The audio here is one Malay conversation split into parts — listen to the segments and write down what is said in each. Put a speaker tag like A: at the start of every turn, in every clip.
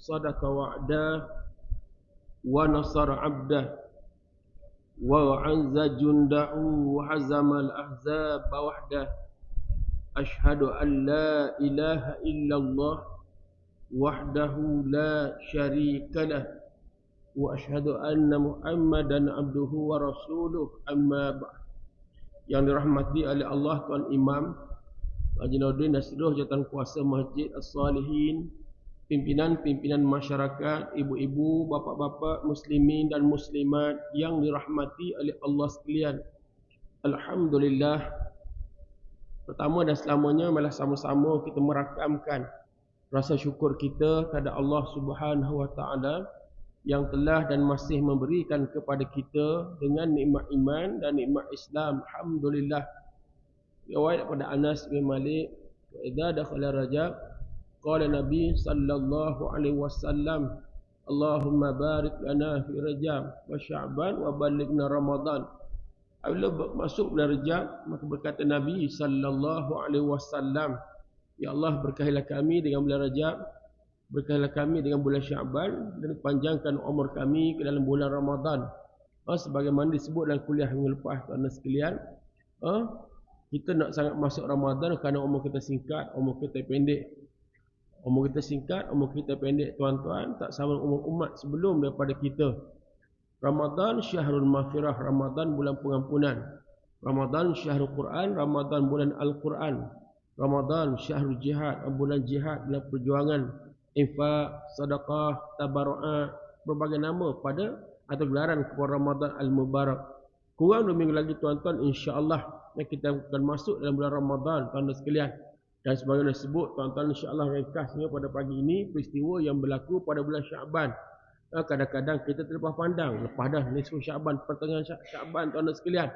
A: صدق وعده ونصر عبده وعز جنده وحزم الأحزاب وحده أشهد أن لا إله إلا الله وحده لا شريك له وأشهد أن محمدا عبده ورسوله أما بعد yang dirahmati oleh Allah Tuan Imam Majlis Nasruh Jatuh Kuasa Masjid As-Salihin pimpinan-pimpinan masyarakat, ibu-ibu, bapa-bapa, muslimin dan muslimat yang dirahmati oleh Allah sekalian. Alhamdulillah. Pertama dan selamanya malah sama-sama kita merakamkan rasa syukur kita kepada Allah Subhanahu wa taala yang telah dan masih memberikan kepada kita dengan nikmat iman dan nikmat Islam. Alhamdulillah riwayat pada Anas bin Malik idza dakhala rajab qala nabi sallallahu alaihi wasallam Allahumma barik lana fi rajab wa sya'ban wa balighna ramadan. Apabila masuk bulan rajab maka berkata nabi sallallahu alaihi wasallam ya Allah berkahilah kami dengan bulan rajab berkahilah kami dengan bulan sya'ban dan panjangkan umur kami ke dalam bulan ramadan. Oh, sebagaimana disebut dalam kuliah yang lepas tuan sekalian, oh, kita nak sangat masuk Ramadan kerana umur kita singkat, umur kita pendek. Umur kita singkat, umur kita pendek tuan-tuan, tak sama umur umat sebelum daripada kita. Ramadan syahrul maghfirah, Ramadan bulan pengampunan. Ramadan syahrul Quran, Ramadan bulan Al-Quran. Ramadan syahrul jihad, bulan jihad dalam perjuangan infak, sedekah, tabarru'ah, berbagai nama pada atau gelaran kepada Ramadan Al-Mubarak. Kurang dua minggu lagi tuan-tuan insya-Allah kita akan masuk dalam bulan Ramadan tuan-tuan sekalian. Dan sebagaimana disebut tuan-tuan insya-Allah ringkasnya pada pagi ini peristiwa yang berlaku pada bulan Syaban. Eh, kadang-kadang kita terlepas pandang lepas dah nisfu Syaban pertengahan Syaban tuan-tuan sekalian.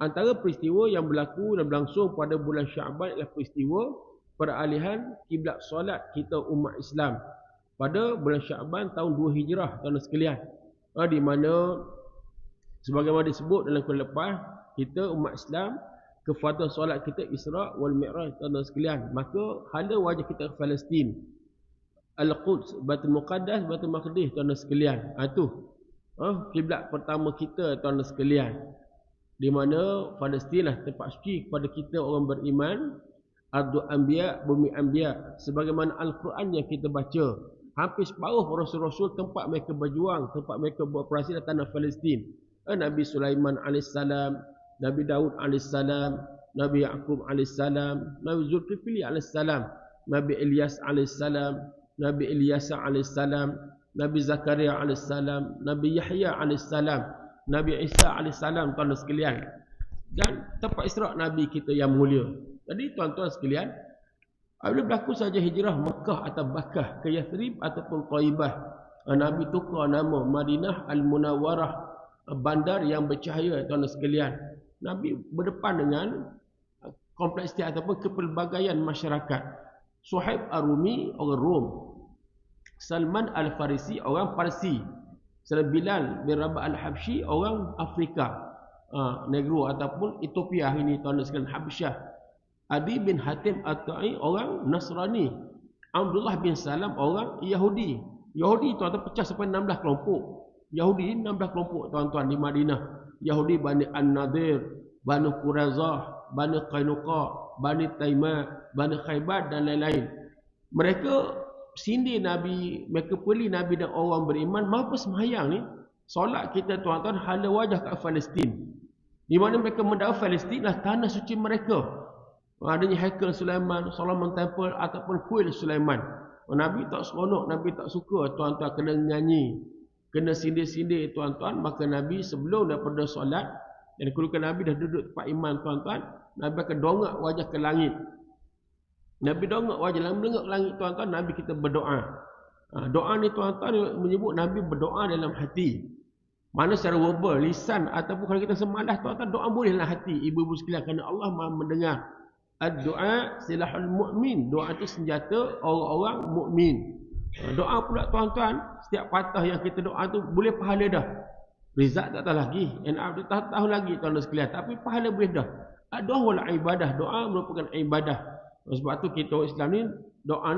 A: Antara peristiwa yang berlaku dan berlangsung pada bulan Syaban adalah peristiwa peralihan kiblat solat kita umat Islam pada bulan Syaban tahun 2 Hijrah tuan-tuan sekalian. Eh, di mana sebagaimana disebut dalam kuliah lepas kita umat Islam kepada solat kita Isra wal Mi'raj tuan-tuan sekalian. Maka hala wajah kita ke Palestin. Al-Quds Baitul Muqaddas Baitul Maqdis tuan-tuan sekalian. Ha tu. Ha kiblat pertama kita tuan-tuan sekalian. Di mana Palestin lah tempat suci kepada kita orang beriman Ardu Anbiya bumi Anbiya. Sebagaimana Al-Quran yang kita baca. Hampir separuh rasul-rasul tempat mereka berjuang tempat mereka beroperasi di tanah Palestin. Ha, Nabi Sulaiman alaihissalam Nabi Daud AS, Nabi Yaqub AS, Nabi Zulkifli AS, Nabi Ilyas AS, Nabi Ilyas AS, Nabi Zakaria AS, Nabi Yahya AS, Nabi Isa AS, tuan-tuan sekalian. Dan tempat istirahat Nabi kita yang mulia. Jadi tuan-tuan sekalian, apabila berlaku saja hijrah Mekah atau Bakah ke Yathrib ataupun Taibah, Nabi tukar nama Madinah Al-Munawwarah, bandar yang bercahaya tuan-tuan sekalian. Nabi berdepan dengan uh, kompleksiti ataupun kepelbagaian masyarakat. Suhaib Arumi orang Rom. Salman Al-Farisi orang Parsi. Salah Bilal bin Rabah Al-Habsyi orang Afrika. Uh, Negro ataupun Ethiopia ini tuan sekalian Habsyah. Adi bin Hatim At-Ta'i orang Nasrani. Abdullah bin Salam orang Yahudi. Yahudi tuan-tuan pecah sampai 16 kelompok. Yahudi 16 kelompok tuan-tuan di Madinah. Yahudi Bani An-Nadir, Bani Qurazah, Bani Qainuqa, Bani Taimah, Bani Khaybar dan lain-lain. Mereka sindir Nabi, mereka pilih Nabi dan orang beriman, mampu semayang ni, solat kita tuan-tuan hala wajah kat Palestin. Di mana mereka mendakwa Palestin lah tanah suci mereka. Adanya Haikal Sulaiman, Solomon Temple ataupun kuil Sulaiman. Nabi tak seronok, Nabi tak suka tuan-tuan kena nyanyi kena sindir-sindir tuan-tuan. Maka Nabi sebelum daripada solat dan keluarga Nabi dah duduk tempat iman tuan-tuan. Nabi akan dongak wajah ke langit. Nabi dongak wajah langit menengok langit tuan-tuan Nabi kita berdoa. Ha, doa ni tuan-tuan menyebut Nabi berdoa dalam hati. Mana secara verbal lisan ataupun kalau kita semadah tuan-tuan doa boleh dalam hati. Ibu-ibu sekalian kerana Allah Maha mendengar. Ad-doa silahul mu'min. Doa itu senjata orang-orang mukmin Ha, doa pula tuan-tuan, setiap patah yang kita doa tu boleh pahala dah. Rizat tak tahu lagi, NF tak tahu, lagi tuan-tuan sekalian, tapi pahala boleh dah. Ha, doa ibadah, doa merupakan ibadah. Sebab tu kita Islam ni doa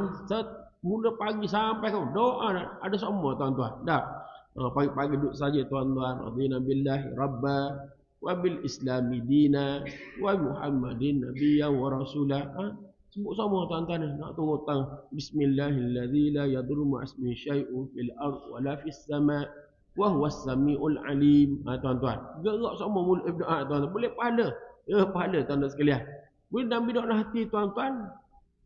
A: Mula pagi sampai ke doa ada semua tuan-tuan. Dah. Uh, pagi-pagi duduk saja tuan-tuan. Radina billahi rabba wa bil islami dina wa muhammadin nabiyya wa rasulah. Ha? Sebut sama tuan-tuan nak turun tang bismillahilladzi la yadurru ma'asmi syai'un fil ard wa la fis sama' wa huwa as-sami'ul alim. Ha, tuan-tuan. Gerak semua mulut ibnu ha, tuan-tuan. Boleh pahala. Ya pahala tuan-tuan sekalian. Boleh Nabi dalam hati tuan-tuan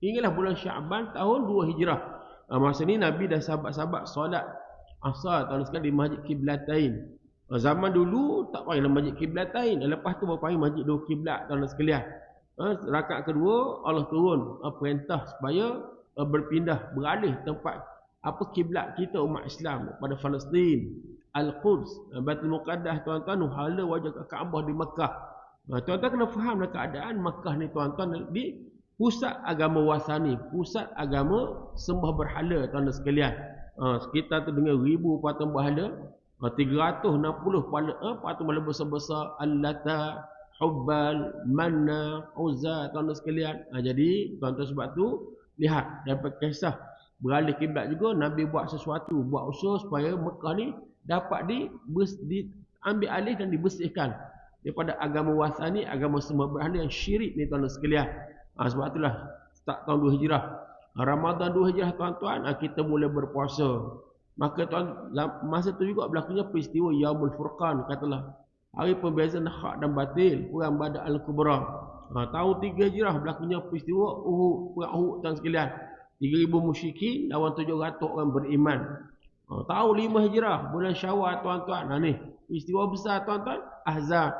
A: Inilah bulan Syaban tahun 2 Hijrah. Uh, masa ni Nabi dan sahabat-sahabat solat asar tahun sekali di Masjid Kiblatain. Uh, zaman dulu tak dalam Masjid Kiblatain. Lepas tu baru panggil Masjid Dua Kiblat tahun sekalian. Uh, rakaat kedua Allah turun uh, perintah supaya uh, berpindah beralih tempat apa kiblat kita umat Islam pada Palestin, Al-Quds, uh, Baitul Muqaddas tuan-tuan, hala wajah Kaabah di Mekah. Tuan-tuan kena faham keadaan Mekah ni tuan-tuan di pusat agama wasani, pusat agama sembah berhala tuan-tuan sekalian. Ha, sekitar tu dengan ribu patung berhala, ha, 360 pala, ha, patung berhala besar-besar, Al-Lata, Hubbal, Manna, Uzza, tuan-tuan sekalian. Ha, jadi, tuan-tuan sebab tu, lihat, dapat kisah beralih kiblat juga, Nabi buat sesuatu, buat usaha supaya Mekah ni dapat di, bers, di ambil alih dan dibersihkan daripada agama wasani, agama sembah berhala yang syirik ni tuan-tuan sekalian. Ha, sebab itulah start tahun 2 Hijrah. Ha, Ramadan 2 Hijrah tuan-tuan, ha, kita mula berpuasa. Maka tuan masa tu juga berlakunya peristiwa Yaumul Furqan katalah. Hari pembezaan hak dan batil, perang Badar Al-Kubra. Ha, tahun 3 Hijrah berlakunya peristiwa Uhud, perang Uhud tuan sekalian. 3000 musyrikin lawan 700 orang beriman. Ha, tahun 5 Hijrah, bulan Syawal tuan-tuan. Ha ni, peristiwa besar tuan-tuan, Ahzab.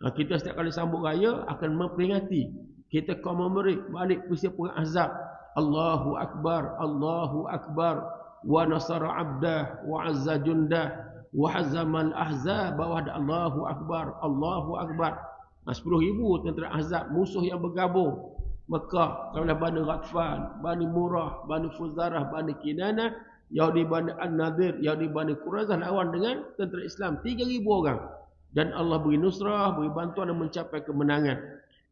A: Ha, kita setiap kali sambut raya akan memperingati kita commemorate balik peristiwa perang Ahzab. Allahu Akbar, Allahu Akbar, wa nasara abdah, wa azza jundah, wa hazamal ahzab, wa Allahu Akbar, Allahu Akbar. Nah, 10 ribu tentera Ahzab, musuh yang bergabung. Mekah, kawalah Bani Ghatfan, Bani Murah, Bani Fuzarah, Bani Kinana, Yahudi Bani An-Nadir, Yahudi Bani Qurazah lawan dengan tentera Islam. 3 ribu orang. Dan Allah beri nusrah, beri bantuan dan mencapai kemenangan.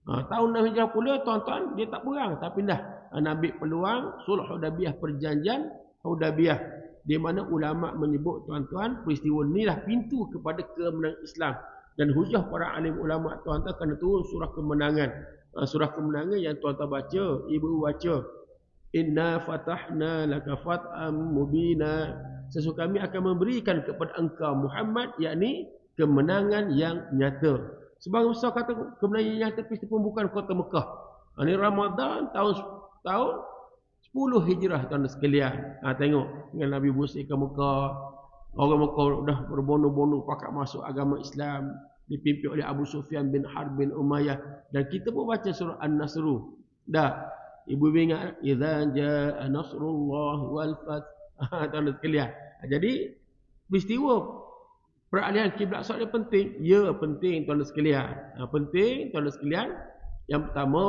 A: Ha, tahun 6 Hijrah pula tuan-tuan dia tak perang tapi dah ha, peluang sulh Hudaybiyah perjanjian Hudaybiyah di mana ulama menyebut tuan-tuan peristiwa inilah pintu kepada kemenangan Islam. Dan hujah para alim ulama tuan-tuan kena turun surah kemenangan. Ha, surah kemenangan yang tuan-tuan baca ibu baca. Inna fatahna laka fat'am mubina. Sesuatu kami akan memberikan kepada engkau Muhammad yakni kemenangan yang nyata. Sebagai besar kata kemenangan yang tepi pun bukan kota Mekah. Ini Ramadan tahun tahun 10 hijrah tuan sekalian. Ha, tengok dengan Nabi Musa ke Mekah. Orang Mekah dah berbonu-bonu pakat masuk agama Islam. Dipimpin oleh Abu Sufyan bin Harb bin Umayyah. Dan kita pun baca surah An-Nasru. Dah. Ibu ingat. Iza ja'a nasrullah wal fath. Ha, tuan sekalian. Ha, jadi peristiwa peralihan kiblat solat penting. Ya, penting tuan-tuan sekalian. Ha, penting tuan-tuan sekalian. Yang pertama,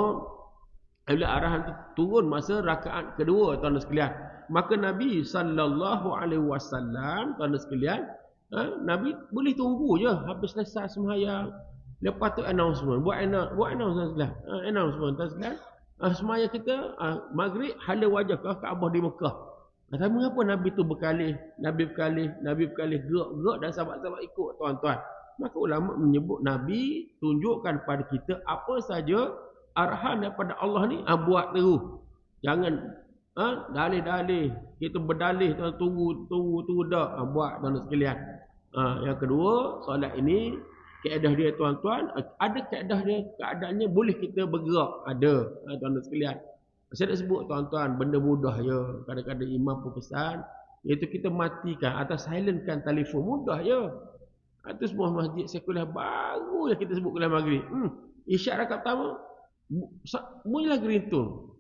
A: bila arahan itu turun masa rakaat kedua tuan-tuan sekalian. Maka Nabi sallallahu alaihi wasallam tuan-tuan sekalian, ha, Nabi boleh tunggu je habis selesai sembahyang. Lepas tu announcement, buat announce, buat announcement sekalian. Ha, announcement tuan-tuan sekalian. Ha, sembahyang kita ha, maghrib hala wajah ke Kaabah di Mekah. Tapi mengapa Nabi tu berkalih, Nabi berkalih, Nabi berkalih, gerak-gerak dan sahabat-sahabat ikut tuan-tuan. Maka ulama menyebut Nabi tunjukkan pada kita apa saja arahan daripada Allah ni ha, buat terus. Jangan ha, dalih-dalih, kita berdalih tunggu tunggu tunggu dah ha, buat tuan sekalian. Ha, yang kedua, solat ini keadaan dia tuan-tuan, ada keadaan dia, keadaannya boleh kita bergerak, ada ha, tuan sekalian. Saya nak sebut tuan-tuan benda mudah ya. Kadang-kadang imam pun pesan. Iaitu kita matikan atau silentkan telefon. Mudah ya. Itu semua masjid sekulah baru yang kita sebut kuliah maghrib. Hmm. Isyak rakat pertama. Bunyi lagi ringtone.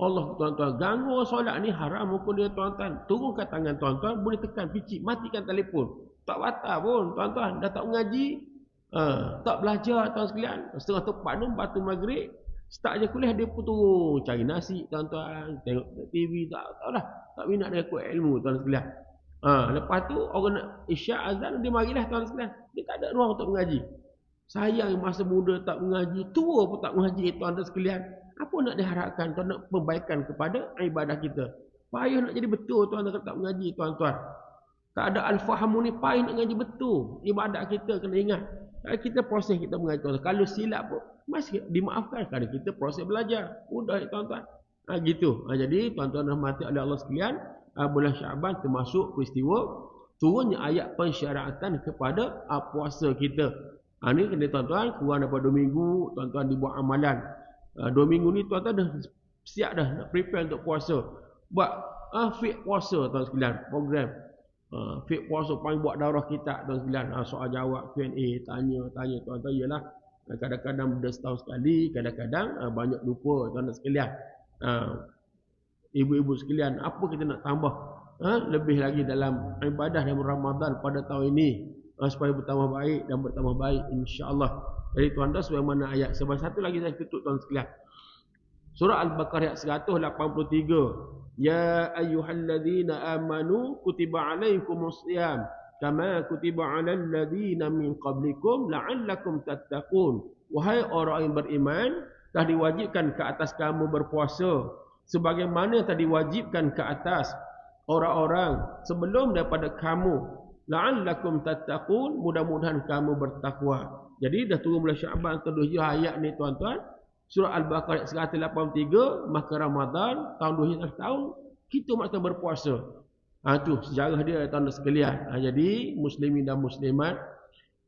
A: Allah tuan-tuan. Ganggu solat ni haram hukum dia tuan-tuan. Turunkan tangan tuan-tuan. Boleh tekan picit. Matikan telefon. Tak batal pun tuan-tuan. Dah tak mengaji. Uh, tak belajar tuan sekalian. Setengah tepat ni. Batu maghrib. Start je kuliah dia pun turun cari nasi tuan-tuan, tengok TV tak tahu lah. Tak minat dia kuat ilmu tuan sekalian. Ha, lepas tu orang nak isyak azan dia marilah tuan sekalian. Dia tak ada ruang untuk mengaji. Sayang masa muda tak mengaji, tua pun tak mengaji tuan sekalian. Apa nak diharapkan tuan nak perbaikan kepada ibadah kita? Payah nak jadi betul tuan-tuan tak mengaji tuan-tuan. Tak ada al-fahamu ni payah nak mengaji betul. Ibadat kita kena ingat. Kalau kita proses kita mengaji tuan-tuan. Kalau silap pun masih dimaafkan. Kerana kita proses belajar. Mudah tuan-tuan. Ha, gitu. Ha, jadi tuan-tuan rahmati oleh Allah sekalian. Ha, bulan Syaban termasuk peristiwa turunnya ayat pensyaratan kepada ha, puasa kita. Ha, ni kena tuan-tuan kurang daripada dua minggu. Tuan-tuan dibuat amalan. Ha, dua minggu ni tuan-tuan dah siap dah nak prepare untuk puasa. Buat ha, fit puasa tuan sekalian. Program. Ha, fit puasa paling buat darah kita tuan sekalian. Ha, soal jawab Q&A. Tanya. Tanya tuan-tuan. Yalah. Kadang-kadang benda setahun sekali. Kadang-kadang ha, banyak lupa tuan-tuan sekalian. Ha, ibu-ibu sekalian, apa kita nak tambah ha, lebih lagi dalam ibadah dalam Ramadan pada tahun ini ha, supaya bertambah baik dan bertambah baik insya-Allah. Jadi tuan tuan sebagaimana ayat sebab satu lagi saya tutup tuan sekalian. Surah Al-Baqarah ayat 183. Ya ayyuhalladzina amanu kutiba alaikumusiyam kama kutiba alal ladzina min qablikum la'allakum tattaqun. Wahai orang yang beriman, telah diwajibkan ke atas kamu berpuasa sebagaimana telah diwajibkan ke atas orang-orang sebelum daripada kamu la'allakum tattaqun mudah-mudahan kamu bertakwa jadi dah turun bulan Syaban ke-7 ayat ni tuan-tuan surah al-baqarah 183 maka Ramadan tahun 200 tahun kita maksud berpuasa ha tu sejarah dia tuan-tuan sekalian ha, jadi muslimin dan muslimat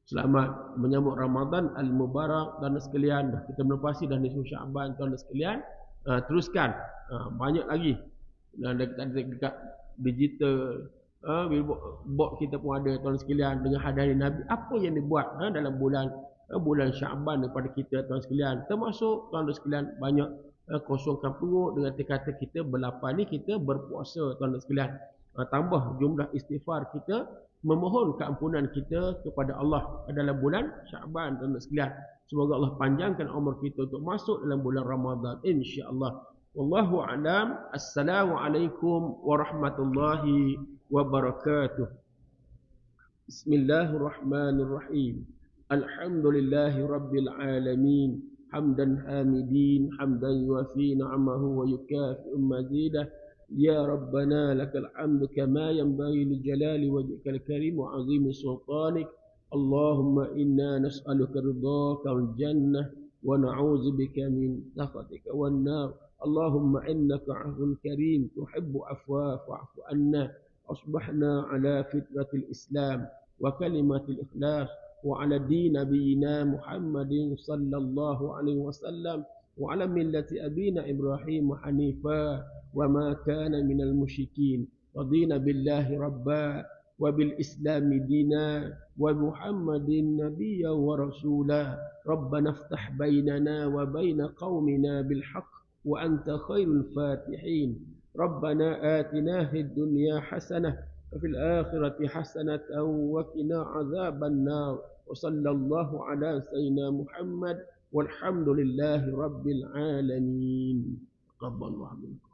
A: Selamat menyambut Ramadan Al-Mubarak dan sekalian dah kita melepasi dah nisfu Syaban tuan dan sekalian. Uh, teruskan. Uh, banyak lagi. Dan dekat, dekat digital uh, bot kita pun ada tuan sekalian dengan hadirin Nabi. Apa yang dibuat uh, dalam bulan uh, bulan Syaban daripada kita tuan sekalian. Termasuk tuan sekalian banyak uh, kosongkan perut dengan kata kita berlapan ni kita berpuasa tuan sekalian. Uh, tambah jumlah istighfar kita memohon keampunan kita kepada Allah dalam bulan Syaban dan sekalian. Semoga Allah panjangkan umur kita untuk masuk dalam bulan Ramadan insya-Allah. Wallahu a'lam. Assalamualaikum warahmatullahi wabarakatuh. Bismillahirrahmanirrahim. Alhamdulillahi rabbil alamin. Hamdan hamidin, hamdan yuafi ni'amahu wa yukafi mazidah. يا ربنا لك الحمد كما ينبغي لجلال وجهك الكريم وعظيم سلطانك اللهم إنا نسألك رضاك والجنة ونعوذ بك من سخطك والنار اللهم إنك عفو كريم تحب عفوا فاعف عنا أصبحنا على فطرة الإسلام وكلمة الإخلاص وعلى دين نبينا محمد صلى الله عليه وسلم وعلى ملة أبينا إبراهيم حنيفا وما كان من المشركين. رضينا بالله ربا وبالإسلام دينا ومحمد نبيا ورسولا. ربنا افتح بيننا وبين قومنا بالحق وأنت خير الفاتحين. ربنا آتنا في الدنيا حسنة وفي الآخرة حسنة وقنا عذاب النار وصلى الله على سيدنا محمد والحمد لله رب العالمين. تقبل الله منكم.